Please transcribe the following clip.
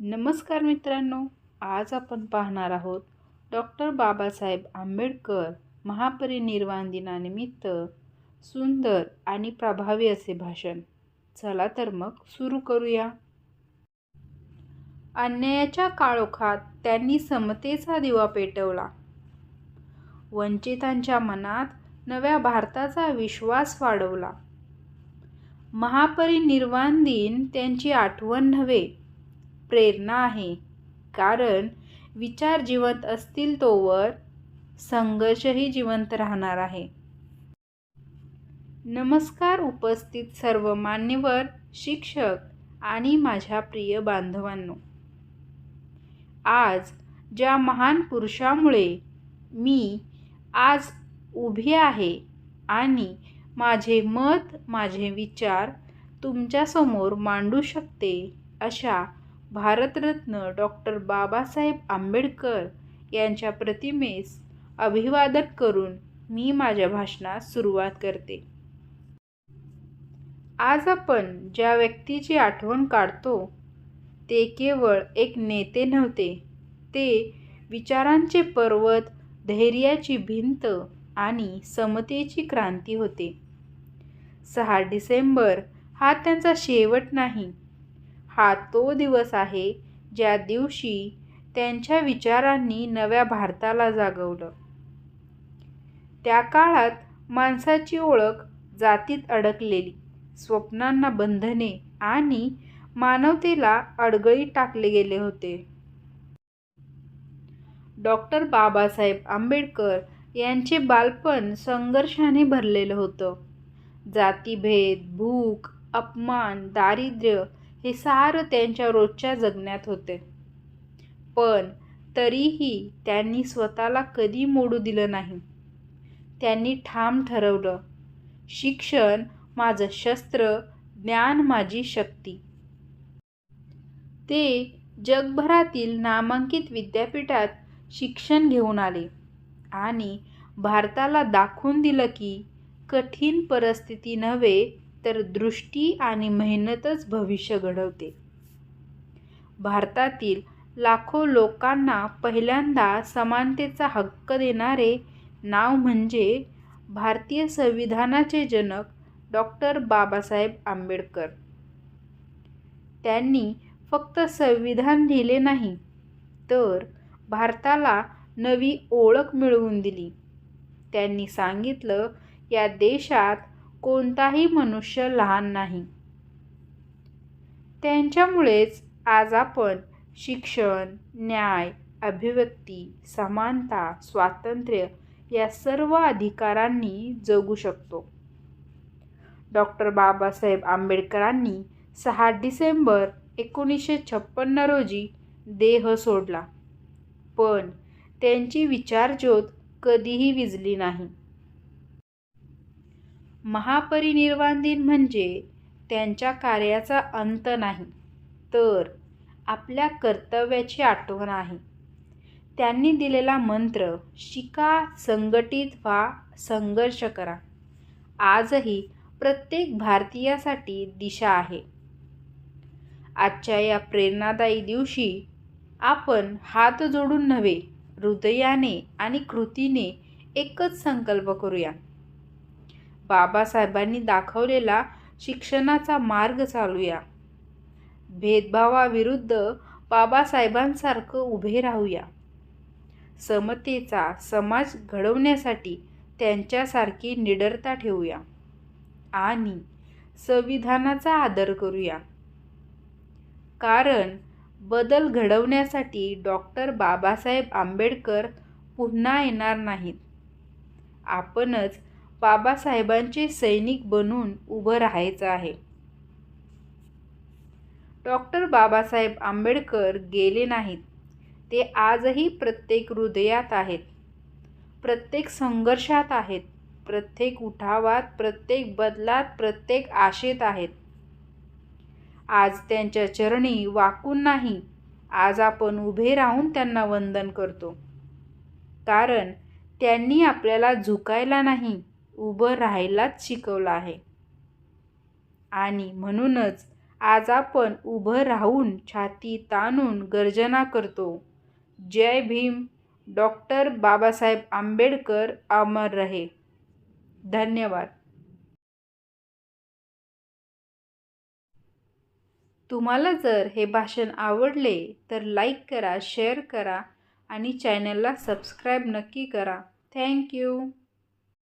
नमस्कार मित्रांनो आज आपण पाहणार आहोत डॉक्टर बाबासाहेब आंबेडकर महापरिनिर्वाण दिनानिमित्त सुंदर आणि प्रभावी असे भाषण. चला तर मग सुरू करूया. अन्यायाच्या काळोखात त्यांनी समतेचा दिवा पेटवला. वंचितांच्या मनात नव्या भारताचा विश्वास वाढवला. महापरिनिर्वाण दिन त्यांची आठवण नव्हे प्रेरणा आहे. कारण विचार जिवंत असतील तोवर संघर्षही जिवंत राहणार आहे. नमस्कार उपस्थित सर्व मान्यवर शिक्षक आणि माझ्या प्रिय बांधवांनो. आज ज्या महान पुरुषामुळे मी आज उभी आहे आणि माझे मत माझे विचार तुमच्यासमोर मांडू शकते अशा भारतरत्न डॉक्टर बाबासाहेब आंबेडकर यांच्या प्रतिमेस अभिवादन करून मी माझ्या भाषणास सुरुवात करते. आज आपण ज्या व्यक्तीची आठवण काढतो ते केवळ एक नेते नव्हते ते विचारांचे पर्वत धैर्याची भिंत आणि समतेची क्रांती होते. सहा डिसेंबर हा त्यांचा शेवट नाही हा तो दिवस आहे ज्या दिवशी त्यांच्या विचारांनी नव्या भारताला जागवलं. त्या काळात माणसाची ओळख जातीत अडकलेली स्वप्नांना बंधने आणि मानवतेला अडगळी टाकले गेले होते. डॉक्टर बाबासाहेब आंबेडकर यांचे बालपण संघर्षाने भरलेलं होतं. जातीभेद भूक अपमान दारिद्र्य हे सारं त्यांच्या रोजच्या जगण्यात होते. पण तरीही त्यांनी स्वतःला कधी मोडू दिलं नाही. त्यांनी ठाम ठरवलं शिक्षण माझं शस्त्र ज्ञान माझी शक्ती. ते जगभरातील नामांकित विद्यापीठात शिक्षण घेऊन आले आणि भारताला दाखवून दिलं की कठीण परिस्थिती नव्हे तर दृष्टी आणि मेहनतच भविष्य घडवते. भारतातील लाखो लोकांना पहिल्यांदा समानतेचा हक्क देणारे नाव म्हणजे भारतीय संविधानाचे जनक डॉक्टर बाबासाहेब आंबेडकर. त्यांनी फक्त संविधान लिहिले नाही तर भारताला नवी ओळख मिळवून दिली. त्यांनी सांगितलं या देशात कोणताही मनुष्य लहान नाही. त्यांच्यामुळेच आज आपण शिक्षण न्याय अभिव्यक्ती समानता स्वातंत्र्य या सर्व अधिकारांनी जगू शकतो. डॉक्टर बाबासाहेब आंबेडकरांनी सहा डिसेंबर एकोणीसशे छप्पन्न रोजी देह सोडला. पण त्यांची विचारज्योत कधीही विजली नाही. महापरिनिर्वाण दिन म्हणजे त्यांच्या कार्याचा अंत नाही तर आपल्या कर्तव्याची आठवण आहे. त्यांनी दिलेला मंत्र शिका संघटित व्हा संघर्ष करा. आजही प्रत्येक भारतीयासाठी दिशा आहे. आजच्या या प्रेरणादायी दिवशी आपण हात जोडून नव्हे हृदयाने आणि कृतीने एकच संकल्प करूया. बाबासाहेबांनी दाखवलेला शिक्षणाचा मार्ग चालूया. भेदभावाविरुद्ध बाबासाहेबांसारखं उभे राहूया. समतेचा समाज घडवण्यासाठी त्यांच्यासारखी निडरता ठेवूया. आणि संविधानाचा आदर करूया. कारण बदल घडवण्यासाठी डॉक्टर बाबासाहेब आंबेडकर पुन्हा येणार नाहीत. आपणच बाबासाहेबांचे सैनिक बनून उभं राहायचं आहे. डॉक्टर बाबासाहेब आंबेडकर गेले नाहीत. ते आजही प्रत्येक हृदयात आहेत. प्रत्येक संघर्षात आहेत. प्रत्येक उठावात प्रत्येक बदलात प्रत्येक आशेत आहेत. आज त्यांच्या चरणी वाकून नाही आज आपण उभे राहून त्यांना वंदन करतो. कारण त्यांनी आपल्याला झुकायला नाही उभं राहायलाच शिकवलं आहे. आणि म्हणूनच आज आपण उभं राहून छाती ताणून गर्जना करतो. जय भीम. डॉक्टर बाबासाहेब आंबेडकर अमर रहे. धन्यवाद. तुम्हाला जर हे भाषण आवडले तर लाईक करा शेअर करा आणि चॅनलला सबस्क्राईब नक्की करा. थँक्यू